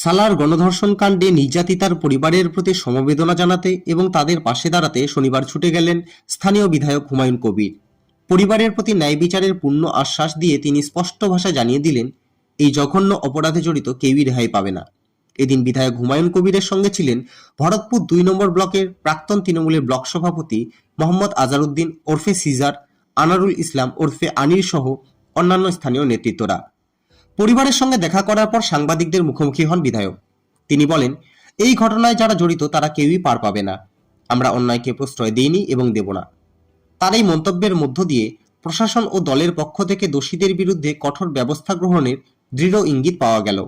সালার গণধর্ষণ কাণ্ডে নির্যাতিতার পরিবারের প্রতি সমবেদনা জানাতে এবং তাদের পাশে দাঁড়াতে শনিবার ছুটে গেলেন স্থানীয় বিধায়ক হুমায়ুন কবির। পরিবারের প্রতি ন্যায় বিচারের পূর্ণ আশ্বাস দিয়ে তিনি স্পষ্ট ভাষা জানিয়ে দিলেন, এই জঘন্য অপরাধে জড়িত কেউই রেহাই পাবে না। এদিন বিধায়ক হুমায়ুন কবিরের সঙ্গে ছিলেন ভরতপুর দুই নম্বর ব্লকের প্রাক্তন তৃণমূলের ব্লক সভাপতি মোহাম্মদ আজারউদ্দিন ওরফে সিজার, আনারুল ইসলাম ওরফে আনির সহ অন্যান্য স্থানীয় নেতৃত্বরা। পরিবারের সঙ্গে দেখা করার পর সাংবাদিকদের মুখোমুখি হন বিধায়ক। তিনি বলেন, এই ঘটনায় যারা জড়িত, তারা কেউই পার পাবে না। আমরা অন্যায়কে প্রশ্রয় দিইনি এবং দেব না। তার এই মন্তব্যের মধ্য দিয়ে প্রশাসন ও দলের পক্ষ থেকে দোষীদের বিরুদ্ধে কঠোর ব্যবস্থা গ্রহণের দৃঢ় ইঙ্গিত পাওয়া গেল।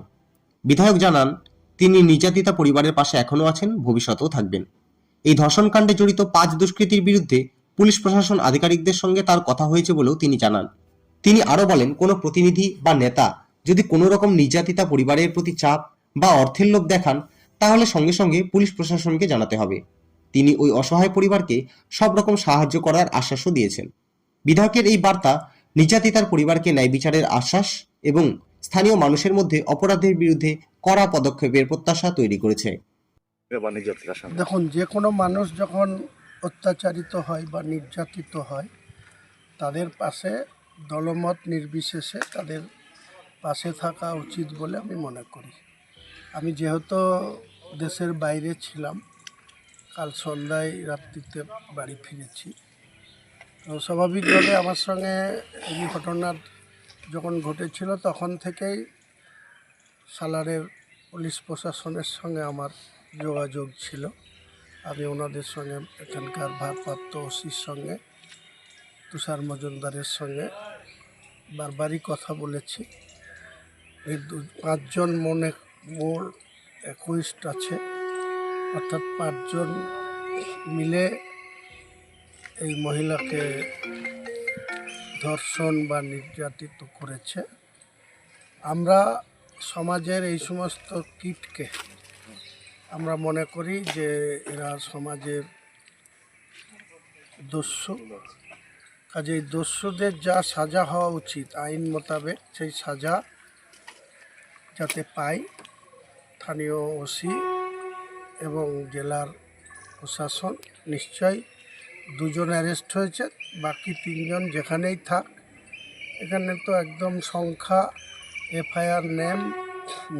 বিধায়ক জানান, তিনি নির্যাতিতা পরিবারের পাশে এখনও আছেন, ভবিষ্যতেও থাকবেন। এই ধর্ষণকাণ্ডে জড়িত পাঁচ দুষ্কৃতীর বিরুদ্ধে পুলিশ প্রশাসন আধিকারিকদের সঙ্গে তার কথা হয়েছে বলেও তিনি জানান। তিনি আরও বলেন, কোনো প্রতিনিধি বা নেতা যদি কোনো রকম নির্যাতিতা পরিবারের প্রতি চাপ বা অর্থের লোভ দেখান, তাহলে সঙ্গে সঙ্গে পুলিশ প্রশাসনকে জানাতে হবে। তিনি ওই অসহায় পরিবারকে সব রকম সাহায্য করার আশ্বাসও দিয়েছেন। বিধায়কের এই বার্তা নির্যাতিতার পরিবারকে ন্যায় বিচারের আশ্বাস এবং স্থানীয় মানুষের মধ্যে অপরাধের বিরুদ্ধে কড়া পদক্ষেপের প্রত্যাশা তৈরি করেছে। দেখুন, যে কোনো মানুষ যখন অত্যাচারিত হয় বা নির্যাতিত হয়, তাদের পাশে দলমত নির্বিশেষে তাদের পাশে থাকা উচিত বলে আমি মনে করি। আমি যেহেতু দেশের বাইরে ছিলাম, কাল সন্ধ্যায় রাত্রিতে বাড়ি ফিরেছি। তো স্বাভাবিকভাবে আমার সঙ্গে এই ঘটনার যখন ঘটেছিল, তখন থেকেই সালারের পুলিশ প্রশাসনের সঙ্গে আমার যোগাযোগ ছিল। আমি ওনাদের সঙ্গে, এখানকার ভারপ্রাপ্ত ওসির সঙ্গে, তুষার মজুমদারের সঙ্গে বারবারই কথা বলেছি। এই দু- পাঁচজন মনে মোর একুইস্ট আছে। অর্থাৎ পাঁচজন মিলে এই মহিলাকে ধর্ষণ বা নির্যাতিত করেছে। আমরা সমাজের এই সমস্ত কীটকে আমরা মনে করি যে এরা সমাজের দস্যু। কাজেই দস্যুদের যা সাজা হওয়া উচিত, আইন মোতাবেক সেই সাজা যাতে পায় স্থানীয় ওসি এবং জেলার প্রশাসন নিশ্চয়ই দুজন অ্যারেস্ট হয়েছে, বাকি তিনজন যেখানেই থাক। এখানে তো একদম সংখ্যা, এফআইআর নেম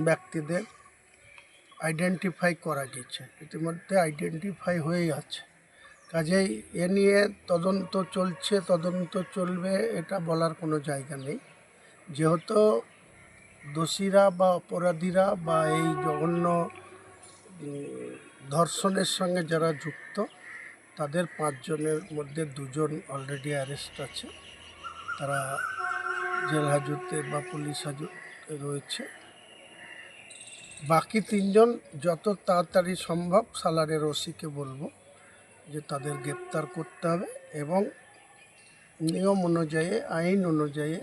ব্যক্তিদের আইডেন্টিফাই করা গেছে। ইতিমধ্যে আইডেন্টিফাই হয়েই আছে। কাজেই এ নিয়ে তদন্ত চলছে, তদন্ত চলবে, এটা বলার কোনো জায়গা নেই। যেহেতু দোষীরা বা অপরাধীরা বা এই জঘন্য ধর্ষণের সঙ্গে যারা যুক্ত, তাদের পাঁচজনের মধ্যে দুজন অলরেডি অ্যারেস্ট আছে। তারা জেল হাজতে বা পুলিশ হাজতে রয়েছে। বাকি তিনজন যত তাড়াতাড়ি সম্ভব সালারের ওসিকে বলব যে তাদের গ্রেপ্তার করতে হবে এবং নিয়ম অনুযায়ী, আইন অনুযায়ী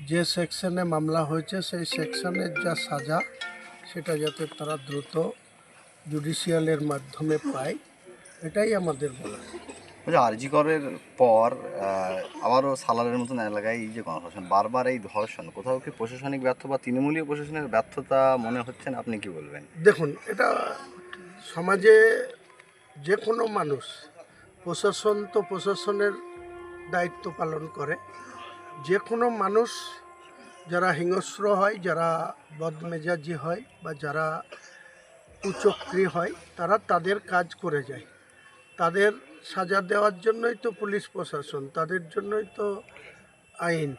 যে সেকশনে মামলা হয়েছে সেই সেকশনের যা সাজা সেটা যাতে তারা দ্রুত জুডিশিয়ালের মাধ্যমে পায় এটাই আমাদের বলা বলছি আরজি করের পর আবারও সালারের মতন এলাকায় এই যে গণধর্ষণ বারবার এই ধর্ষণ কোথাও কি প্রশাসনিক ব্যর্থ বা তৃণমূলীয় প্রশাসনের ব্যর্থতা মনে হচ্ছে না? আপনি কি বলবেন? দেখুন এটা সমাজে যে কোনো মানুষ প্রশাসন তো প্রশাসনের দায়িত্ব পালন করে যে কোনো মানুষ, যারা হিংস্র হয়, যারা বদমেজাজি হয় বা যারা কুচক্রি হয়, তারা তাদের কাজ করে যায়। তাদের সাজা দেওয়ার জন্যই তো পুলিশ প্রশাসন, তাদের জন্যই তো আইন।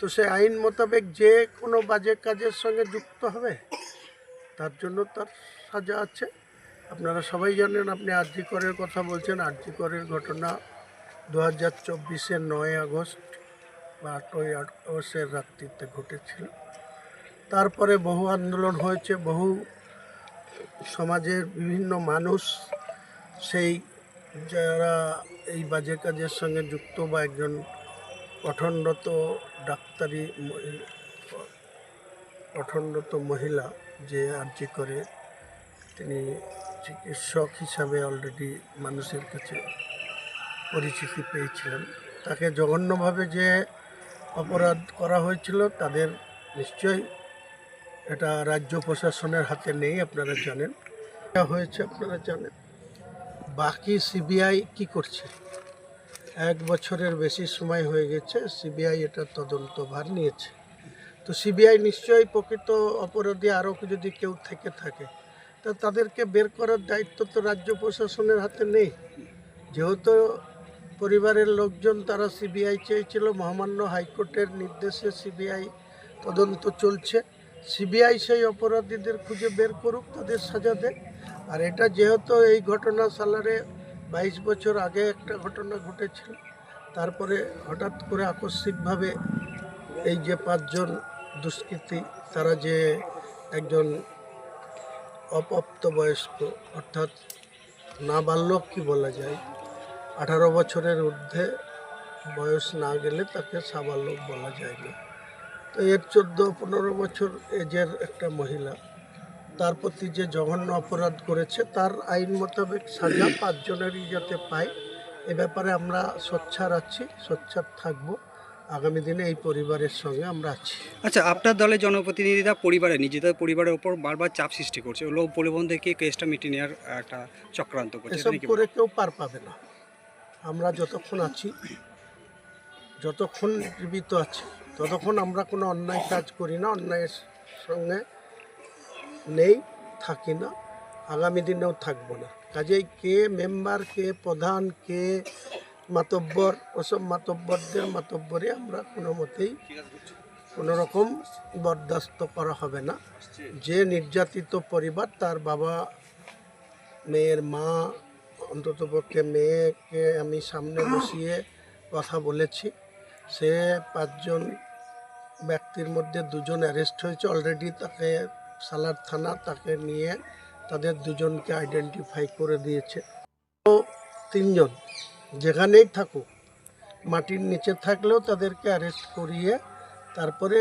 তো সে আইন মোতাবেক যে কোনো বাজে কাজের সঙ্গে যুক্ত হবে, তার জন্য তার সাজা আছে। আপনারা সবাই জানেন, আপনি আরজি করের কথা বলছেন। আরজি করের ঘটনা দু হাজার চব্বিশের নয় আগস্ট আটই আগস্টের রাত্রিতে ঘটেছিল। তারপরে বহু আন্দোলন হয়েছে, বহু সমাজের বিভিন্ন মানুষ সেই যারা এই বাজে কাজের সঙ্গে যুক্ত বা একজন পঠনরত ডাক্তারি পঠনরত মহিলা যে আর্জি করে, তিনি চিকিৎসক হিসাবে অলরেডি মানুষের কাছে পরিচিতি পেয়েছিলেন। তাকে জঘন্যভাবে যে অপরাধ করা হয়েছিল, তাদের নিশ্চয়ই এটা রাজ্য প্রশাসনের হাতে নেই, আপনারা জানেন। এটা হয়েছে, আপনারা জানেন। বাকি সিবিআই কি করছে? এক বছরের বেশি সময় হয়ে গেছে, সিবিআই এটা তদন্তভার নিয়েছে। তো সিবিআই নিশ্চয়ই প্রকৃত অপরাধী, আরও যদি কেউ থেকে থাকে, তা তাদেরকে বের করার দায়িত্ব তো রাজ্য প্রশাসনের হাতে নেই। যেহেতু পরিবারের লোকজন তারা সিবিআই চেয়েছিল, মহামান্য হাইকোর্টের নির্দেশে সিবিআই তদন্ত চলছে। সিবিআই সেই অপরাধীদের খুঁজে বের করুক, তাদের সাজা দেয় আর এটা যেহেতু এই ঘটনা সালারে বাইশ বছর আগে একটা ঘটনা ঘটেছিল, তারপরে হঠাৎ করে আকস্মিকভাবে এই যে পাঁচজন দুষ্কৃতী, তারা যে একজন অপ্রাপ্তবয়স্ক, অর্থাৎ নাবালক কি বলা যায় আঠারো বছরের ঊর্ধ্বে বয়স না গেলে তাকে সাবালক বলা যায় না। তো এর চোদ্দ পনেরো বছর এজের একটা মহিলা। তার প্রতি যে জঘন্য অপরাধ করেছে তার আইন মোতাবেক সাজা পাঁচজনেরই যাতে পায় এ ব্যাপারে আমরা সোচ্চার আছি সোচ্চার থাকব। আগামী দিনে এই পরিবারের সঙ্গে আমরা আছি। আচ্ছা আপনার দলের জনপ্রতিনিধিরা পরিবারে নিজেদের পরিবারের ওপর বারবার চাপ সৃষ্টি করছে। লোক পরিবহন থেকে কেসটা মিটিয়ে নেওয়ার একটা চক্রান্ত করছে এসব করে কেউ পার পাবে না। আমরা যতক্ষণ আছি, যতক্ষণ জীবিত আছি, ততক্ষণ আমরা কোনো অন্যায় কাজ করি না, অন্যায়ের সঙ্গে নেই, থাকি না, আগামী দিনেও থাকব না। কাজেই কে মেম্বার, কে প্রধান, কে মাতব্বর, ওসব মাতব্বরদের মাতব্বরে আমরা কোনো মতেই কোনো রকম বরদাস্ত করা হবে না। যে নির্যাতিত পরিবার, তার বাবা, মেয়ের মা অন্ততপক্ষে মেয়েকে আমি সামনে বসিয়ে কথা বলেছি। সে পাঁচজন ব্যক্তির মধ্যে দুজন অ্যারেস্ট হয়েছে। অলরেডি তাকে সালার থানা তাকে নিয়ে তাদের দুজনকে আইডেন্টিফাই করে দিয়েছে। তো তিনজন যেখানেই থাকুক, মাটির নিচে থাকলেও তাদেরকে অ্যারেস্ট করিয়ে তারপরে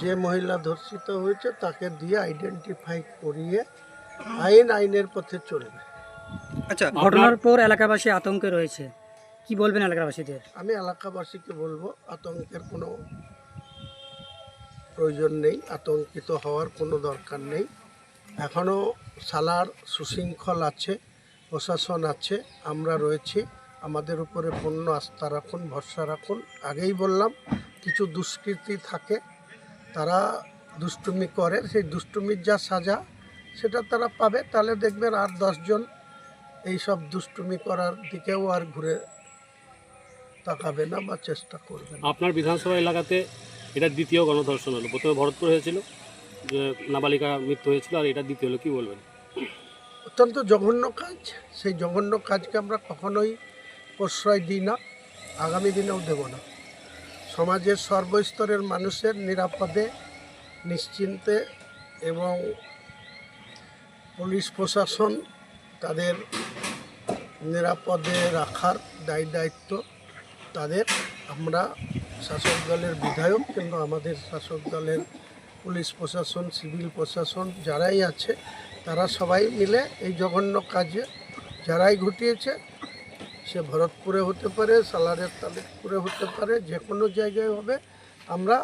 যে মহিলা ধর্ষিত হয়েছে তাকে দিয়ে আইডেন্টিফাই করিয়ে আইন আইনের পথে চলবে। আচ্ছা ঘটনার পর এলাকাবাসী আতঙ্কে রয়েছে। কি বলবেন এলাকাবাসীদের? আমি এলাকাবাসীকে বলব আতঙ্কের কোনো প্রয়োজন নেই আতঙ্কিত হওয়ার কোনো দরকার নেই। এখনও সালার সুশৃঙ্খল আছে প্রশাসন আছে আমরা রয়েছি। আমাদের উপরে পূর্ণ আস্থা রাখুন ভরসা রাখুন। আগেই বললাম কিছু দুষ্কৃতী থাকে তারা দুষ্টুমি করে সেই দুষ্টুমির যা সাজা সেটা তারা পাবে। তাহলে দেখবেন আর দশজন এইসব দুষ্টুমি করার দিকেও আর ঘুরে তাকাবে না বা চেষ্টা করবে না। আপনার বিধানসভা এলাকাতে এটা দ্বিতীয় গণধর্ষণ হলো। প্রথমে ভরতপুর হয়েছিল যে নাবালিকা মৃত্যু হয়েছিল আর এটা দ্বিতীয় হলো কী বলবেন? অত্যন্ত জঘন্য কাজ। সেই জঘন্য কাজকে আমরা কখনোই প্রশ্রয় দিই না আগামী দিনেও দেব না। সমাজের সর্বস্তরের মানুষের নিরাপদে নিশ্চিন্তে এবং পুলিশ প্রশাসন তাদের নিরাপদে রাখার দায় দায়িত্ব তাদের। আমরা শাসক দলের বিধায়ক কিন্তু আমাদের শাসক দলের পুলিশ প্রশাসন, সিভিল প্রশাসন যারাই আছে, তারা সবাই মিলে এই জঘন্য কাজে যারাই ঘটিয়েছে, সে ভরতপুরে হতে পারে, সালারের তালিকপুরে হতে পারে, যে কোনো জায়গায় হবে, আমরা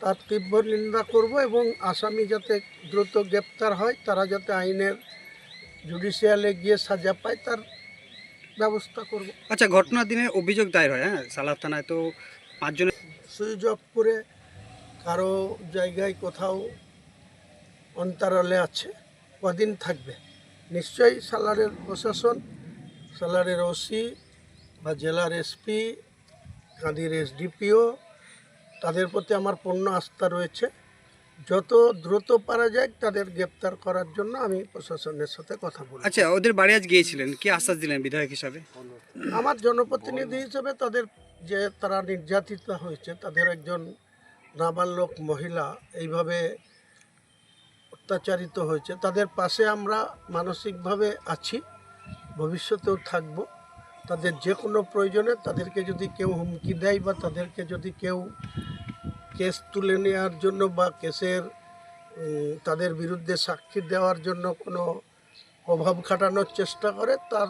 তার তীব্র নিন্দা করব এবং আসামি যাতে দ্রুত গ্রেপ্তার হয়, তারা যাতে আইনের জুডিশিয়ালে গিয়ে সাজা পায় তার ব্যবস্থা করব। আচ্ছা ঘটনার দিনে অভিযোগ দায়ের হয় হ্যাঁ? সালার থানায় তো পাঁচজনের সুইচ অফ করে কারও জায়গায় কোথাও অন্তরালে আছে কদিন থাকবে? নিশ্চয়ই সালারের প্রশাসন সালারের ওসি বা জেলার এসপি কাঁদির এসডিপিও তাদের প্রতি আমার পূর্ণ আস্থা রয়েছে। যত দ্রুত পারা যায় তাদের গ্রেপ্তার করার জন্য আমি প্রশাসনের সাথে কথা বলি আচ্ছা ওদের বাড়ি আজ গিয়েছিলেন কি আশ্বাস দিলেন বিধায়ক হিসাবে? আমার জনপ্রতিনিধি হিসেবে তাদের যে তারা নির্যাতিত হয়েছে তাদের একজন নাবালক মহিলা এইভাবে অত্যাচারিত হয়েছে। তাদের পাশে আমরা মানসিকভাবে আছি ভবিষ্যতেও থাকব। তাদের যে কোনো প্রয়োজনে তাদেরকে যদি কেউ হুমকি দেয় বা তাদেরকে যদি কেউ কেস তুলে নেওয়ার জন্য বা কেসের তাদের বিরুদ্ধে সাক্ষী দেওয়ার জন্য কোনো অভাব খাটানোর চেষ্টা করে, তার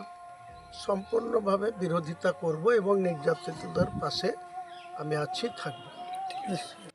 সম্পূর্ণভাবে বিরোধিতা করব এবং নির্যাতিতদের পাশে আমি আছি, থাকব।